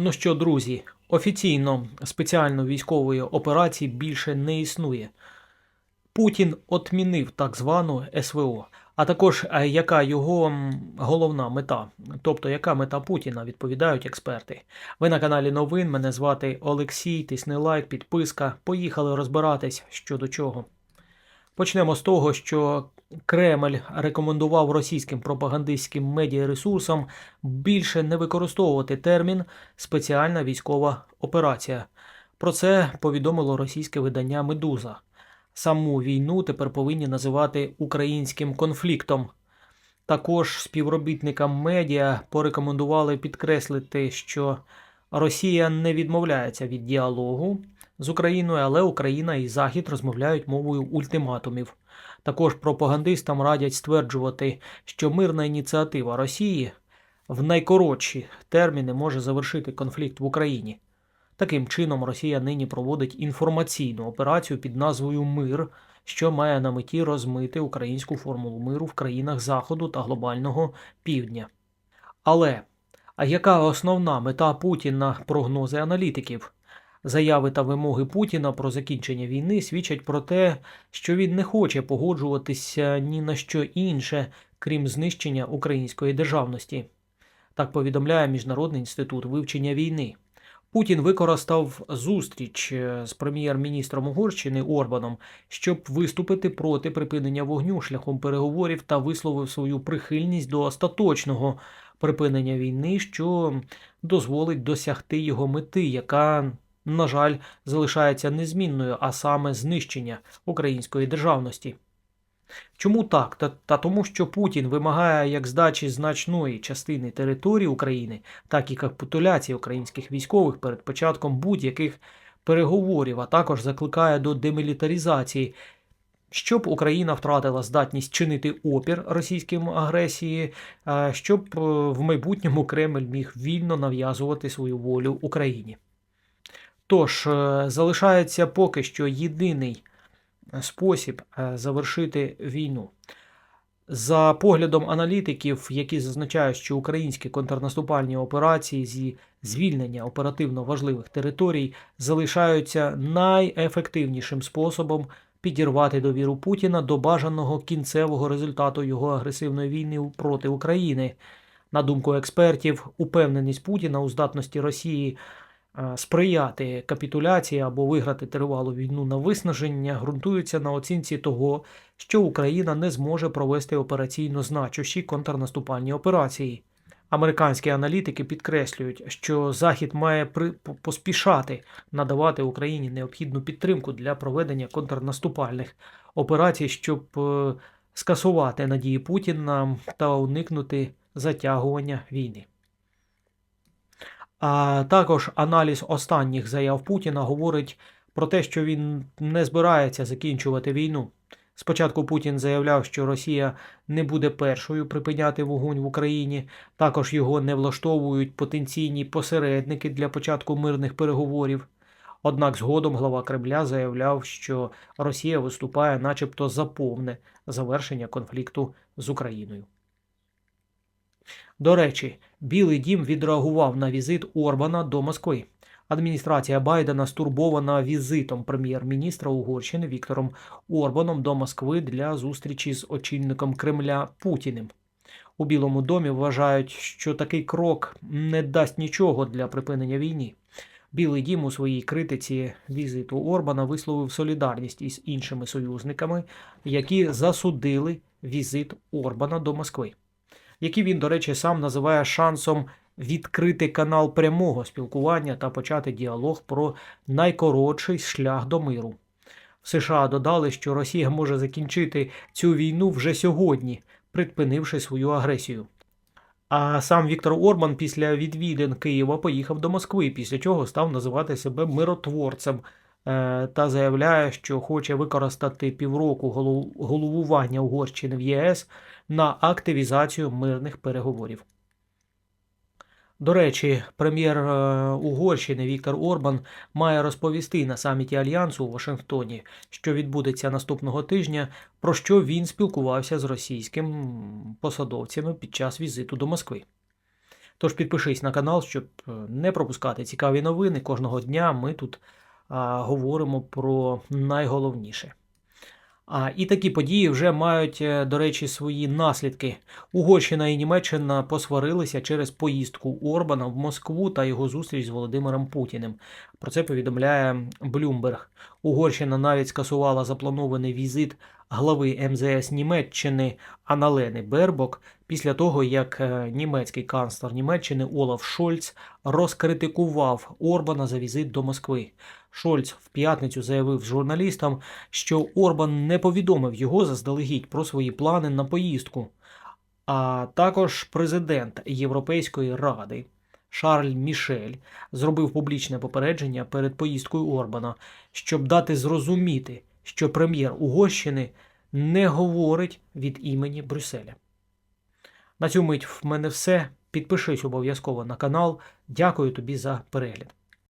Ну що, друзі, офіційно спеціальної військової операції більше не існує. Путін отмінив так звану СВО. А також е, яка його головна мета, тобто яка мета Путіна, відповідають експерти. Ви на каналі Новин. Мене звати Олексій. Тисни лайк, підписка. Поїхали розбиратись що до чого. Почнемо з того, що Кремль рекомендував російським пропагандистським медіаресурсам більше не використовувати термін спеціальна військова операція. Про це повідомило російське видання Медуза. Саму війну тепер повинні називати українським конфліктом. Також співробітникам медіа порекомендували підкреслити, що Росія не відмовляється від діалогу з Україною, але Україна і Захід розмовляють мовою ультиматумів. Також пропагандистам радять стверджувати, що мирна ініціатива Росії в найкоротші терміни може завершити конфлікт в Україні. Таким чином, Росія нині проводить інформаційну операцію під назвою Мир, що має на меті розмити українську формулу миру в країнах Заходу та глобального півдня. Але а яка основна мета Путіна прогнози аналітиків? Заяви та вимоги Путіна про закінчення війни свідчать про те, що він не хоче погоджуватися ні на що інше, крім знищення української державності. Так повідомляє Міжнародний інститут вивчення війни. Путін використав зустріч е, з прем'єр-міністром Угорщини Орбаном, щоб виступити проти припинення вогню шляхом переговорів та висловив свою прихильність до остаточного припинення війни, що дозволить досягти його мети, яка, на жаль, залишається незмінною, а саме знищення української державності. Чому так? Та, та тому, що Путін вимагає як здачі значної частини території України, так і капітуляції українських військових перед початком будь-яких переговорів, а також закликає до демілітаризації, щоб Україна втратила здатність чинити опір російським агресії, е, щоб е, в майбутньому Кремль міг вільно нав'язувати свою волю Україні. Тож е, залишається поки що єдиний спосіб е, завершити війну. За поглядом аналітиків, які зазначають, що українські контрнаступальні операції зі звільнення оперативно важливих територій залишаються найефективнішим способом підірвати довіру Путіна до бажаного кінцевого результату його агресивної війни проти України. На думку експертів, упевненість Путіна у здатності Росії е, сприяти капітуляції або виграти тривалу війну на виснаження ґрунтуються на оцінці того, що Україна не зможе провести операційно значущі контрнаступальні операції. Американські аналітики підкреслюють, що Захід має при... поспішати надавати Україні необхідну підтримку для проведення контрнаступальних операцій, щоб е, скасувати надії Путіна та уникнути затягування війни. А також аналіз останніх заяв Путіна говорить про те, що він не збирається закінчувати війну. Спочатку Путін заявляв, що Росія не буде першою припиняти вогонь в Україні. Також його не влаштовують потенційні посередники для початку мирних переговорів. Однак згодом глава Кремля заявляв, що Росія виступає, начебто, за повне завершення конфлікту з Україною. До речі, Білий дім відреагував на візит Орбана до Москви. Адміністрація Байдена стурбована візитом прем'єр-міністра Угорщини Віктором Орбаном до Москви для зустрічі з очільником Кремля Путіним. У Білому домі вважають, що такий крок не дасть нічого для припинення війни. Білий дім у своїй критиці візиту Орбана висловив солідарність із іншими союзниками, які засудили візит Орбана до Москви, який він, до речі, сам називає шансом відкрити канал прямого спілкування та почати діалог про найкоротший шлях до миру. В США додали, що Росія може закінчити цю війну вже сьогодні, припинивши свою агресію. А сам Віктор Орбан після відвідин Києва поїхав до Москви, після чого став називати себе миротворцем та заявляє, що хоче використати півроку головування Угорщини в ЄС на активізацію мирних переговорів. До речі, прем'єр е, Угорщини Віктор Орбан має розповісти на саміті Альянсу у Вашингтоні, що відбудеться наступного тижня, про що він спілкувався з російськими посадовцями під час візиту до Москви. Тож підпишись на канал, щоб е, не пропускати цікаві новини. Кожного дня ми тут говоримо про найголовніше. А, і такі події вже мають, е, до речі, свої наслідки. Угорщина і Німеччина посварилися через поїздку Орбана в Москву та його зустріч з Володимиром Путіним. Про це повідомляє Блюмберг. Угорщина навіть скасувала запланований візит глави МЗС Німеччини Аналени Бербок після того, як е, німецький канцлер Німеччини Олаф Шольц розкритикував Орбана за візит до Москви. Шольц в п'ятницю заявив журналістам, що Орбан не повідомив його заздалегідь про свої плани на поїздку. А також президент Європейської ради Шарль Мішель зробив публічне попередження перед поїздкою Орбана, щоб дати зрозуміти, що прем'єр Угорщини не говорить від імені Брюсселя. На цю мить в мене все. Підпишись обов'язково на канал. Дякую тобі за перегляд.